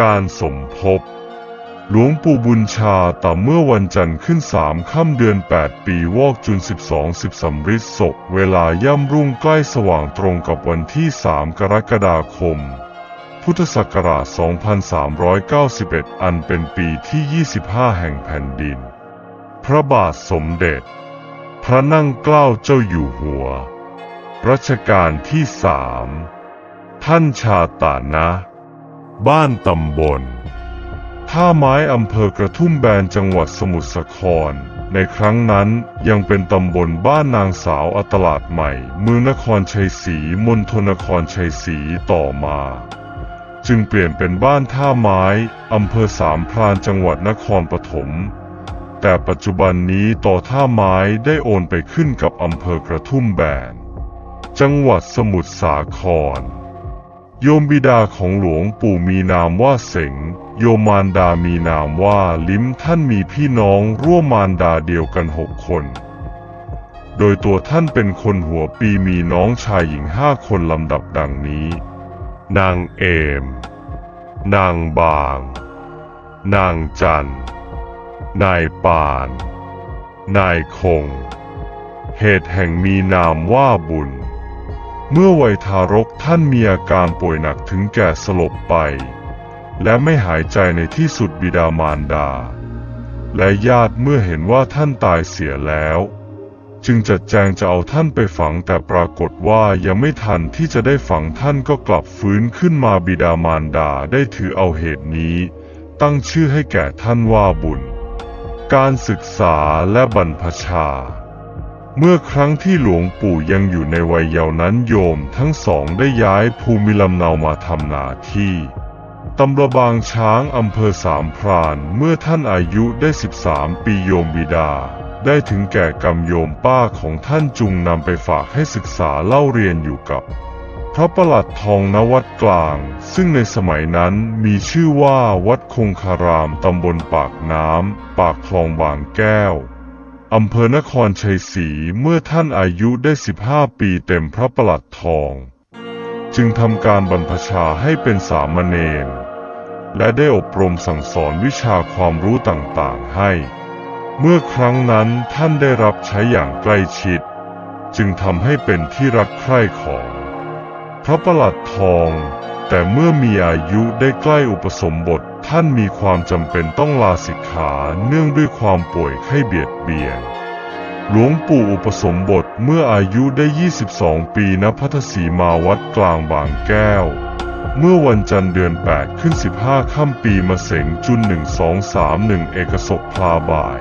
การสมภพหลวงปู่บุญชาต่เมื่อวันจันทร์ขึ้นสามค่ำเดือน 8 ปีวอกจุน 12 10สำริดศก เวลาย่ำรุ่งใกล้สว่างตรงกับวันที่ 3 กรกฎาคม พุทธศักราช 2391 อันเป็นปีที่ 25 แห่งแผ่นดิน พระบาทสมเด็จ พระนั่งเกล้าเจ้าอยู่หัว รัชกาลที่สามท่านชาตานะ บ้านตำบล ท่าไม้อำเภอกระทุ่มแบนจังหวัดสมุทรสาคร ในครั้งนั้นยังเป็นตำบลบ้านนางสาวอัตลาดใหม่ เมืองนครชัยศรีมณฑลนครชัยศรีต่อมา จึงเปลี่ยนเป็นบ้านท่าไม้อำเภอสามพรานจังหวัดนครปฐมแต่ปัจจุบันนี้ต่อท่าไม้ได้โอนไปขึ้นกับอำเภอกระทุ่มแบน จังหวัดสมุทรสาคร โยมบิดาของหลวงปู่มีนามว่าเสง โยมมารดามีนามว่าลิ้มท่านมีพี่น้องร่วมมารดาเดียวกันหกคน โดยตัวท่านเป็นคนหัวปีมีน้องชายหญิงห้าคนลำดับดังนี้ นางเอม นางบาง นางจัน นายปาน นายคง เหตุแห่งมีนามว่าบุญ เมื่อวัยทารกท่านมีอาการป่วยหนักถึงแก่สลบไป และไม่หายใจในที่สุดบิดามารดา และญาติเมื่อเห็นว่าท่านตายเสียแล้ว จึงจัดแจงจะเอาท่านไปฝังแต่ปรากฏว่ายังไม่ทันที่จะได้ฝังท่านก็กลับฟื้นขึ้นมาบิดามารดาได้ถือเอาเหตุนี้ ตั้งชื่อให้แก่ท่านว่าบุญ การศึกษาและบรรพชา เมื่อครั้งที่หลวงปู่ยังอยู่ในวัยเยาว์นั้นโยมทั้งสองได้ย้ายภูมิลำเนามาทำหนาที่ตำระบางช้างอำเภอสามพรานเมื่อท่านอายุได้ 13 ปีโยมบิดา ได้ถึงแก่กรรมโยมป้าของท่านจุงนำไปฝากให้ศึกษาเล่าเรียนอยู่กับพระประหลัดทองนวัดกลาง ซึ่งในสมัยนั้นมีชื่อว่าวัดคงคารามตำบลปากน้ำ ปากคลองบางแก้ว อำเภอนครชัยศรีเมื่อท่านอายุได้ 15 ปีเต็มพระประหลัดทอง จึงทำการบรรพชาให้เป็นสามเณรและได้อบรมสั่งสอนวิชาความรู้ต่างๆให้ เมื่อครั้งนั้นท่านได้รับใช้อย่างใกล้ชิด จึงทำให้เป็นที่รักใคร่ของ พระประหลัดทอง แต่เมื่อมีอายุได้ใกล้อุปสมบท ท่านมีความจำเป็นต้องลาสิกขาเนื่องด้วยความป่วยไข้เบียดเบียน หลวงปู่อุปสมบทเมื่ออายุได้ 22 ปีณพัทสีมาวัดกลางบางแก้ว เมื่อวันจันทร์เดือน 8 ขึ้น 15 ค่ำปีมะเสงจุน 1231 เอกศกพลาบ่าย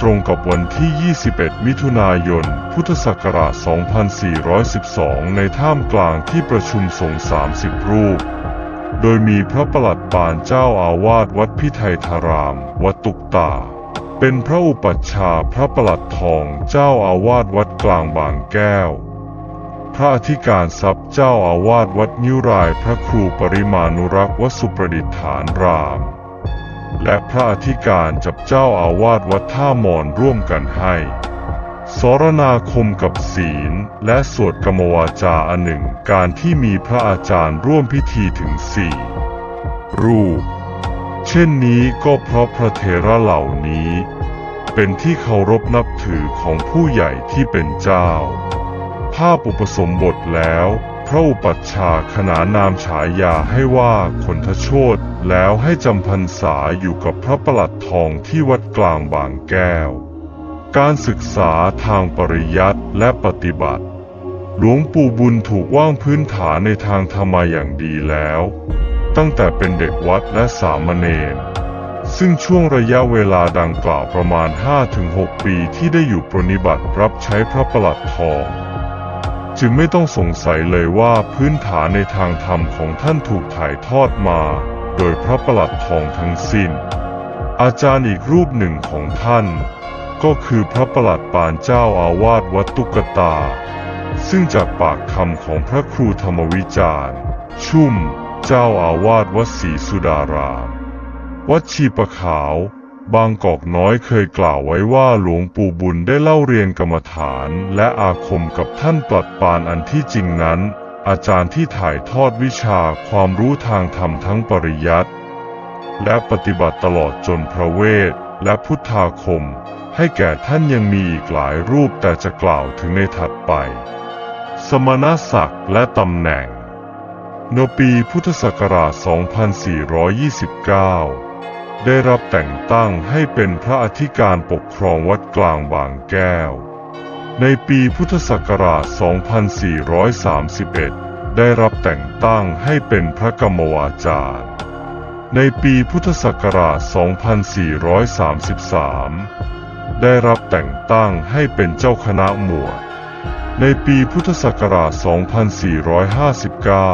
ตรงกับวันที่ 21 มิถุนายน พุทธศักราช 2412 ในท่ามกลางที่ประชุมสงฆ์30 รูป โดยมีพระประหลัดปานเจ้าอาวาสวัดพิไทยธาราม วัดตุกตา เป็นพระอุปัชฌาย์พระประหลัดทองเจ้าอาวาสวัดกลางบางแก้ว พระอธิการทรัพย์เจ้าอาวาสวัดนิ้วรายพระครูปริมานุรักษ์วสุประดิษฐานราม และพระอธิการจับเจ้าอาวาสวัดท่ามอนร่วมกันให้ รนาคมกับศีล และสวดกรรมวาจาอันหนึ่ง การที่มีพระอาจารย์ร่วมพิธีถึงสี่รูป เช่นนี้ก็เพราะพระเทระเหล่านี้ เป็นที่เคารพนับถือของผู้ใหญ่ที่เป็นเจ้า ภาพอุปสมบทแล้วพระอุปัชฌาย์ขนานนามฉายาให้ว่าคนทโชตแล้วให้จำพรรษาอยู่กับพระประหลัดทองที่วัดกลางบางแก้ว การศึกษาทางปริยัติและปฏิบัติ หลวงปู่บุญถูกว่างพื้นฐานในทางธรรมาอย่างดีแล้ว ตั้งแต่เป็นเด็กวัดและสามเณรซึ่งช่วงระยะเวลาดังกล่าวประมาณ 5-6 ปีที่ได้อยู่ปรนนิบัติรับใช้พระประหลัดทอง จึงไม่ต้องสงสัยเลยว่าพื้นฐานในทางธรรมของท่านถูกถ่ายทอดมา โดยพระประหลัดทองทั้งสิ้น อาจารย์อีกรูปหนึ่งของท่าน ก็คือพระประหลัดปานเจ้าอาวาสวัดตุกตา ซึ่งจากปากคำของพระครูธรรมวิจารณ์ ชุ่ม เจ้าอาวาสวัดศรีสุดาราม วัดชีประขาว บางกอกน้อยเคยกล่าวไว้ว่าหลวงปู่บุญได้เล่าเรียนกรรมฐานและอาคมกับท่านปลัดปานอันที่จริงนั้น อาจารย์ที่ถ่ายทอดวิชาความรู้ทางธรรมทั้งปริยัติและปฏิบัติตลอดจนพระเวทและพุทธาคม ให้แก่ท่านยังมีอีกหลายรูปแต่จะกล่าวถึงในถัดไป สมณศักดิ์และตำแหน่งในปีพุทธศักราช 2429 ได้รับแต่งตั้งให้เป็นพระอธิการปกครองวัดกลางบางแก้ว ในปีพุทธศักราช 2431 ได้รับแต่งตั้งให้เป็นพระกรรมวาจารย์ ในปีพุทธศักราช 2433 ได้รับแต่งตั้งให้เป็นเจ้าคณะหมวด ในปีพุทธศักราช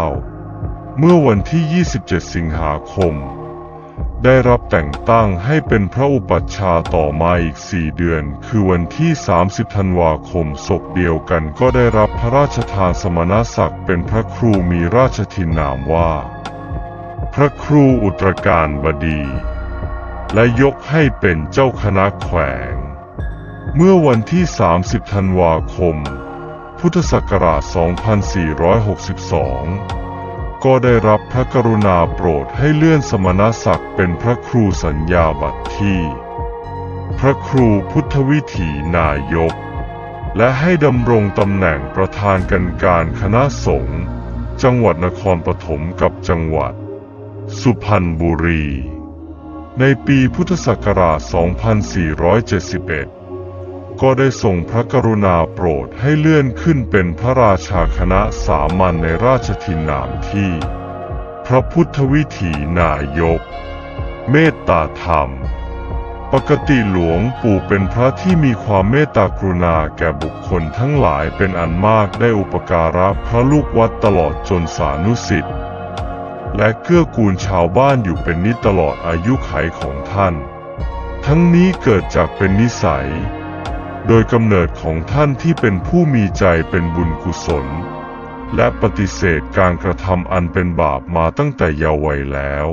2459 เมื่อวันที่ 27 สิงหาคม ได้รับแต่งตั้งให้เป็นพระอุปัชฌาย์ต่อมาอีก4เดือน คือวันที่ 30 ธันวาคมศกเดียวกันก็ได้รับพระราชทานสมณศักดิ์เป็นพระครูมีราชทินนามว่า พระครูอุตรการบดี และยกให้เป็นเจ้าคณะแขวง เมื่อวันที่ 30 ธันวาคม พุทธศักราช 2462 ก็ได้รับพระกรุณาโปรดให้เลื่อนสมณศักดิ์เป็นพระครูสัญญาบัตรที่ พระครูพุทธวิถีนายก และให้ดำรงตำแหน่งประธานกันการคณะสงฆ์จังหวัดนครปฐมกับจังหวัด สุพรรณบุรี ในปีพุทธศักราช 2471 ก็ได้ทรงพระกรุณาโปรดให้เลื่อนขึ้นเป็นพระราชาคณะสามัญในราชทินนามที่ พระพุทธวิถีนายก เมตตาธรรม ปกติหลวงปู่เป็นพระที่มีความเมตตากรุณาแก่บุคคลทั้งหลายเป็นอันมากได้อุปการะพระลูกวัดตลอดจนสานุสิทธิ์ และเกื้อกูลชาวบ้านอยู่เป็นนิจตลอดอายุไขของท่าน ทั้งนี้เกิดจากเป็นนิสัย โดยกำเนิดของท่านที่เป็นผู้มีใจเป็นบุญกุศล และปฏิเสธการกระทำอันเป็นบาปมาตั้งแต่เยาว์วัยแล้ว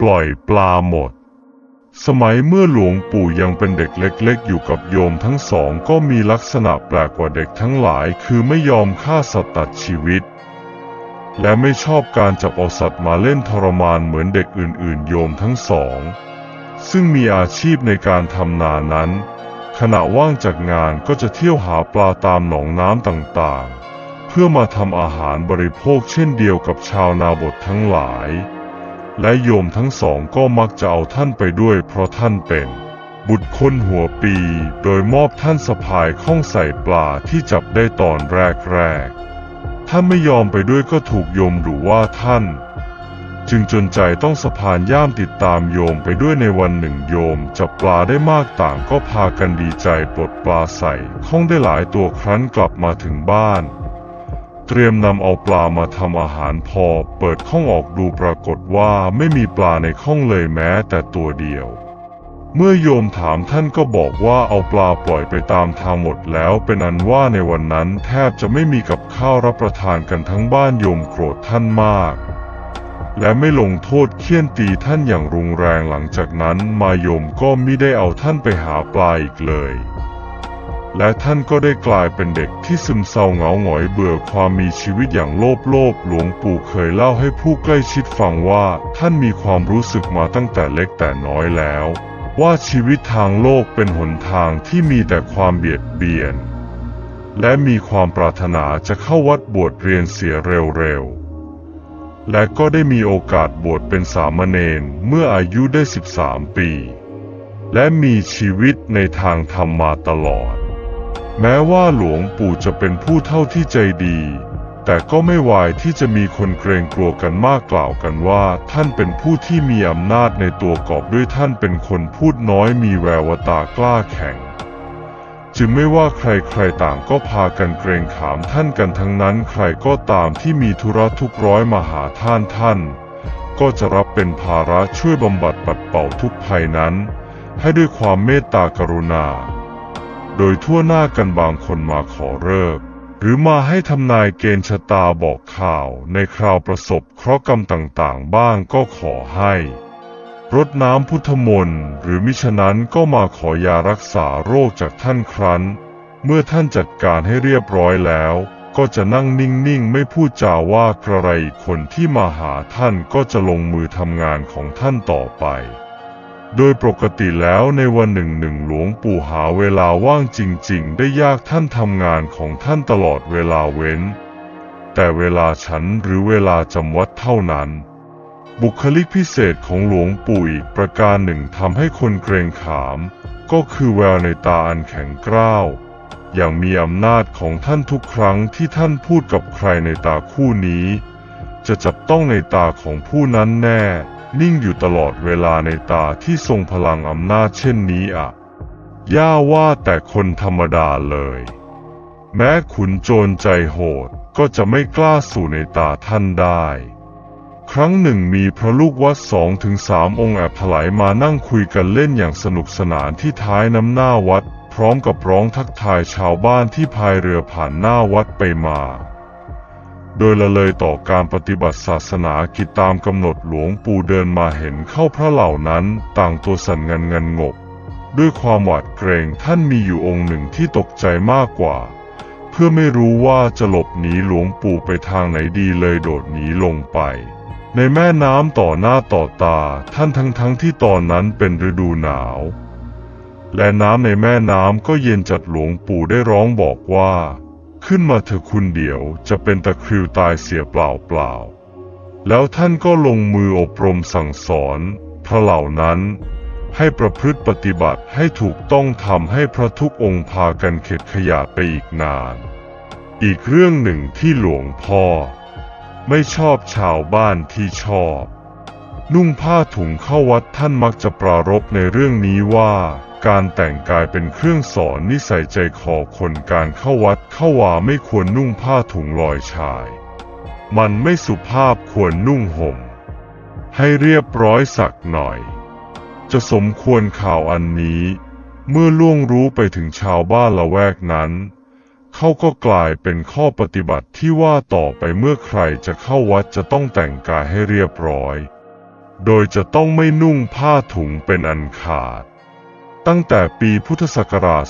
ปล่อยปลาหมดสมัยเมื่อหลวงปู่ยังเป็นเด็กเล็ก ๆ อยู่กับโยมทั้งสองก็มีลักษณะแปลกกว่าเด็กทั้งหลาย คือไม่ยอมฆ่าสัตว์ตัดชีวิต และไม่ชอบการจับเอาสัตว์มาเล่นทรมานเหมือนเด็กอื่นๆ โยมทั้งสอง ซึ่งมีอาชีพในการทำนานั้น ขณะว่างจากงานก็จะเที่ยวหาปลาตามหนองน้ำต่างๆ เพื่อมาทำอาหารบริโภคเช่นเดียวกับชาวนาบททั้งหลาย และโยมทั้งสองก็มักจะเอาท่านไปด้วยเพราะท่านเป็นบุตรคนหัวปี โดยมอบท่านสะพายข้องใส่ปลาที่จับได้ตอนแรกๆ ถ้าไม่ยอมไปด้วยก็ถูกโยมหรือว่าท่าน จึงจนใจต้องสะพานย่ามติดตามโยมไปด้วยในวันหนึ่งโยมจับปลาได้มากต่างก็พากันดีใจปลดปลาใส่ข้องได้หลายตัวครั้นกลับมาถึงบ้าน เตรียมนำเอาปลามาทำอาหารพอเปิดข้องออกดูปรากฏว่าไม่มีปลาในข้องเลยแม้แต่ตัวเดียว เมื่อโยมถามท่านก็บอกว่าเอาปลาปล่อยไปตามทางหมดแล้วเป็นอันว่าในวันนั้นแทบจะไม่มีกับข้าวรับประทานกันทั้งบ้านโยมโกรธท่านมาก และไม่ลงโทษเคี่ยนตีท่านอย่างรุนแรงหลังจากนั้นมาโยมก็ไมิได้เอาท่านไปหาปลาอีกเลยและท่านก็ได้กลายเป็นเด็กที่ซึมเศร้าเหงาหงอยเบื่อความมีชีวิตอย่างโลภโลภหลวงปู่เคยเล่าให้ผู้ใกล้ชิดฟังว่า ท่านมีความรู้สึกมาตั้งแต่เล็กแต่น้อยแล้ว ว่าชีวิตทางโลกเป็นหนทางที่มีแต่ความเบียดเบียน และมีความปรารถนาจะเข้าวัดบวชเรียนเสียเร็วๆ และก็ได้มีโอกาสบวชเป็นสามเณรเมื่ออายุได้ 13 ปี และมีชีวิตในทางธรรมมาตลอด แม้ว่าหลวงปู่จะเป็นผู้เท่าที่ใจดี แต่ก็ไม่วายที่จะมีคนเกรงกลัวกันมากกล่าวกันว่า ท่านเป็นผู้ที่มีอำนาจในตัวกอบด้วยท่านเป็นคนพูดน้อยมีแววตากล้าแข็ง จึงไม่ว่าใครๆต่างก็พากันเกรงขามท่านกันทั้งนั้นใครก็ตามที่มีธุระทุกร้อยมาหาท่านท่าน ก็จะรับเป็นภาระช่วยบำบัดปัดเป่าทุกภัยนั้น ให้ด้วยความเมตตากรุณา โดยทั่วหน้ากันบางคนมาขอเลิก หรือมาให้ทำนายเกณฑ์ชะตาบอกข่าวในคราวประสบเคราะห์กรรมต่างๆ บ้างก็ขอให้ รดน้ำพุทธมนต์หรือมิฉะนั้นก็มาขอยารักษาโรคจากท่านครั้น เมื่อท่านจัดการให้เรียบร้อยแล้ว ก็จะนั่งนิ่งๆ ไม่พูดจาว่ากระไรอีกคนที่มาหาท่านก็จะลงมือทำงานของท่านต่อไป โดยปกติแล้วในวันหนึ่งหนึ่งหลวงปู่หาเวลาว่างจริงๆ ได้ยากท่านทำงานของท่านตลอดเวลาเว้น แต่เวลาฉันหรือเวลาจำวัดเท่านั้น บุคลิกพิเศษของหลวงปู่อีกประการหนึ่งทำให้คนเกรงขาม ก็คือแววในตาอันแข็งกร้าวอย่างมีอำนาจของท่านทุกครั้งที่ท่านพูดกับใครในตาคู่นี้ จะจับต้องในตาของผู้นั้นแน่ นิ่งอยู่ตลอดเวลาในตาที่ทรงพลังอำนาจเช่นนี้อะย่าว่าแต่คนธรรมดาเลย แม้ขุนโจรใจโหดก็จะไม่กล้าสู่ในตาท่านได้ ครั้งหนึ่งมีพระลูกวัดสองถึงสามองค์แอบถลายมานั่งคุยกันเล่นอย่างสนุกสนานที่ท้ายน้ำหน้าวัด พร้อมกับร้องทักทายชาวบ้านที่พายเรือผ่านหน้าวัดไปมา โดยละเลยต่อการปฏิบัติศาสนากิจตามกำหนดหลวงปู่เดินมาเห็นเข้าพระเหล่านั้นต่างตัวสั่นเงันเงันงก ด้วยความหวาดเกรงท่านมีอยู่องค์หนึ่งที่ตกใจมากกว่า เพื่อไม่รู้ว่าจะหลบหนีหลวงปู่ไปทางไหนดีเลยโดดหนีลงไป ในแม่น้ำต่อหน้าต่อตาท่านทั้งทั้งที่ตอนนั้นเป็นฤดูหนาว และน้ำในแม่น้ำก็เย็นจัดหลวงปู่ได้ร้องบอกว่า ขึ้นมาเถอะคุณเดียวจะเป็นตะคริวตายเสียเปล่าเปล่าๆแล้วท่านก็ลงมืออบรมสั่งสอนพระเหล่านั้น ให้ประพฤติปฏิบัติให้ถูกต้องทำให้พระทุกองค์พากันเข็ดขยาดไปอีกนาน อีกเรื่องหนึ่งที่หลวงพ่อ ไม่ชอบชาวบ้านที่ชอบ นุ่งผ้าถุงเข้าวัดท่านมักจะปรารบในเรื่องนี้ว่า การแต่งกายเป็นเครื่องสอนนิสัยใจคอคนการเข้าวัดเข้าวาไม่ควรนุ่งผ้าถุงลอยชาย มันไม่สุภาพควรนุ่งห่ม ให้เรียบร้อยสักหน่อย จะสมควรข่าวอันนี้ เมื่อล่วงรู้ไปถึงชาวบ้านละแวกนั้น เขาก็กลายเป็นข้อปฏิบัติที่ว่าต่อไปเมื่อใครจะเข้าวัดจะต้องแต่งกายให้เรียบร้อย โดยจะต้องไม่นุ่งผ้าถุงเป็นอันขาด ตั้งแต่ปีพุทธศักราช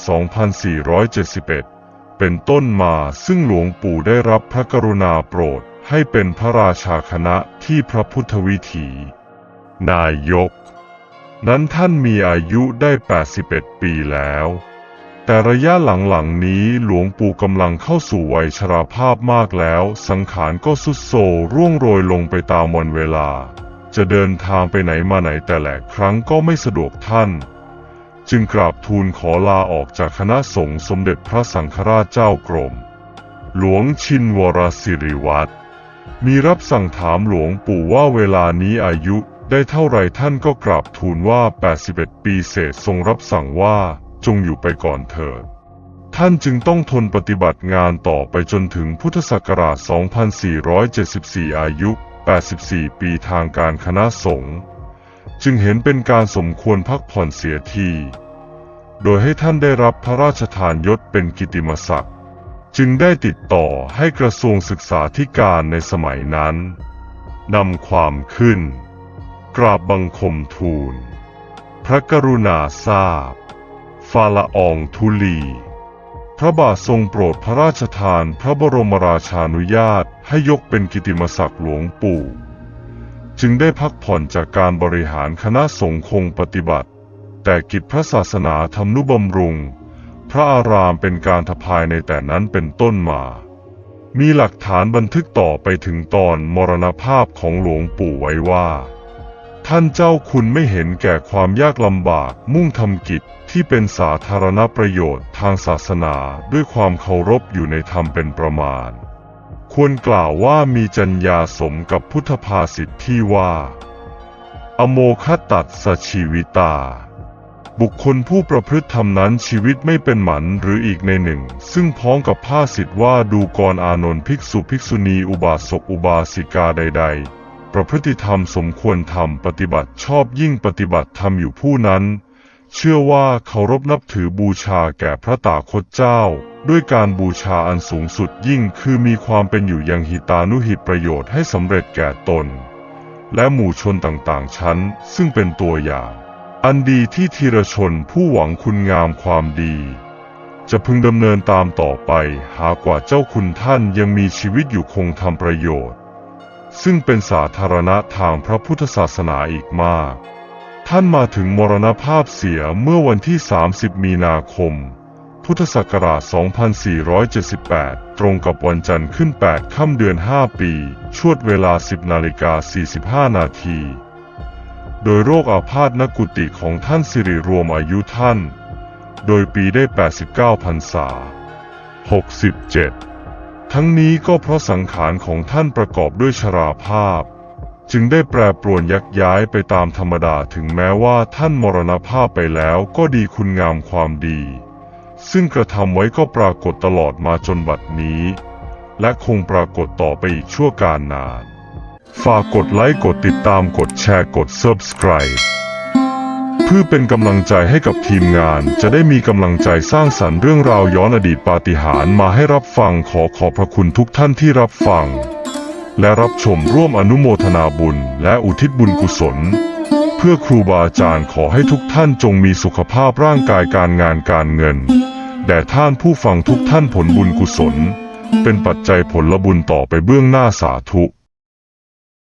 2471 เป็นต้นมาซึ่งหลวงปู่ได้รับพระกรุณาโปรดให้เป็นพระราชาคณะที่พระพุทธวิถี นายก นั้นท่านมีอายุได้ 81 ปีแล้ว แต่ระยะหลังๆนี้หลวงปู่กำลังเข้าสู่วัยชราภาพมากแล้ว สังขารก็สุดโทรร่วงโรยลงไปตามวันเวลา จะเดินทางไปไหนมาไหนแต่ละครั้งก็ไม่สะดวกท่าน จึงกราบทูลขอลาออกจากคณะสงฆ์สมเด็จพระสังฆราชเจ้ากรม หลวงชินวรสิริวัตรมีรับสั่งถามหลวงปู่ว่าเวลานี้อายุได้เท่าไรท่านก็กราบทูลว่า 81 ปีเศษทรงรับสั่งว่าจงอยู่ไปก่อนเถิด ท่านจึงต้องทนปฏิบัติงานต่อไปจนถึงพุทธศักราช 2474 อายุ 84 ปีทางการคณะสงฆ์ จึงเห็นเป็นการสมควรพักผ่อนเสียที โดยให้ท่านได้รับพระราชทานยศเป็นกิติมศักดิ์ จึงได้ติดต่อให้กระทรวงศึกษาธิการในสมัยนั้นนำความขึ้น กราบบังคมทูล พระกรุณาทราบฟาละอองธุลี พระบาททรงโปรดพระราชทานพระบรมราชานุญาตให้ยกเป็นกิติมศักดิ์หลวงปู่ จึงได้พักผ่อนจากการบริหารคณะสงฆ์คงปฏิบัติ แต่กิจพระศาสนาทำนุบำรุง พระอารามเป็นการทภายในแต่นั้นเป็นต้นมา มีหลักฐานบันทึกต่อไปถึงตอนมรณภาพของหลวงปู่ไว้ว่า ท่านเจ้าคุณไม่เห็นแก่ความยากลำบากมุ่งทำกิจที่เป็นสาธารณประโยชน์ทางศาสนาด้วยความเคารพอยู่ในธรรมเป็นประมาณ ควรกล่าวว่ามีจัญญาสมกับพุทธภาษิตที่ว่า อโมคตัดสชีวิตา บุคคลผู้ประพฤติธรรมนั้นชีวิตไม่เป็นหมันหรืออีกในหนึ่ง ซึ่งพ้องกับภาษิตว่าดูกรอานนท์ภิกษุภิกษุณีอุบาสกอุบาสิกาใด ๆ ประพฤติธรรมสมควรทำปฏิบัติชอบยิ่งปฏิบัติธรรมอยู่ผู้นั้น เชื่อว่าเคารพนับถือบูชาแก่พระตาคตเจ้า ด้วยการบูชาอันสูงสุดยิ่งคือมีความเป็นอยู่ยังหิตานุหิตประโยชน์ให้สำเร็จแก่ตน และหมู่ชนต่างๆ ชั้น ซึ่งเป็นตัวอย่าง อันดีที่ธีรชนผู้หวังคุณงามความดี จะพึงดำเนินตามต่อไปหากว่าเจ้าคุณท่านยังมีชีวิตอยู่คงทำประโยชน์ ซึ่งเป็นสาธารณะทางพระพุทธศาสนาอีกมาก ท่านมาถึงมรณภาพเสียเมื่อวันที่ 30 มีนาคม พุทธศักราช 2478 ตรงกับวันจันทร์ขึ้น 8 ค่ำเดือน 5 ปี ชวดเวลา 10 นาฬิกา 45 นาที โดยโรคอาพาธนกุติของท่านสิริรวมอายุท่าน โดยปีได้ 89พรรษา 67 ทั้งนี้ก็เพราะสังขารของท่านประกอบด้วยชราภาพจึงได้แปรปรวนยักย้ายไปตามธรรมดาถึงแม้ว่าท่านมรณภาพไปแล้วก็ดีคุณงามความดี ซึ่งกระทำไว้ก็ปรากฏตลอดมาจนบัดนี้ และคงปรากฏต่อไปอีกชั่วการนาน ฝากกดไลค์กดติดตามกดแชร์กด Subscribe เพื่อเป็นกำลังใจให้กับทีมงาน จะได้มีกำลังใจสร้างสรรค์เรื่องราวย้อนอดีตปาฏิหาริย์มาให้รับฟังขอขอบพระคุณทุกท่านที่รับฟัง และรับชมร่วมอนุโมทนาบุญ และอุทิศบุญกุศล เพื่อครูบาอาจารย์ขอให้ทุกท่านจงมีสุขภาพร่างกายการงานการเงิน แด่ท่านผู้ฟังทุกท่านผลบุญกุศล เป็นปัจจัยผลบุญต่อไปเบื้องหน้าสาธุ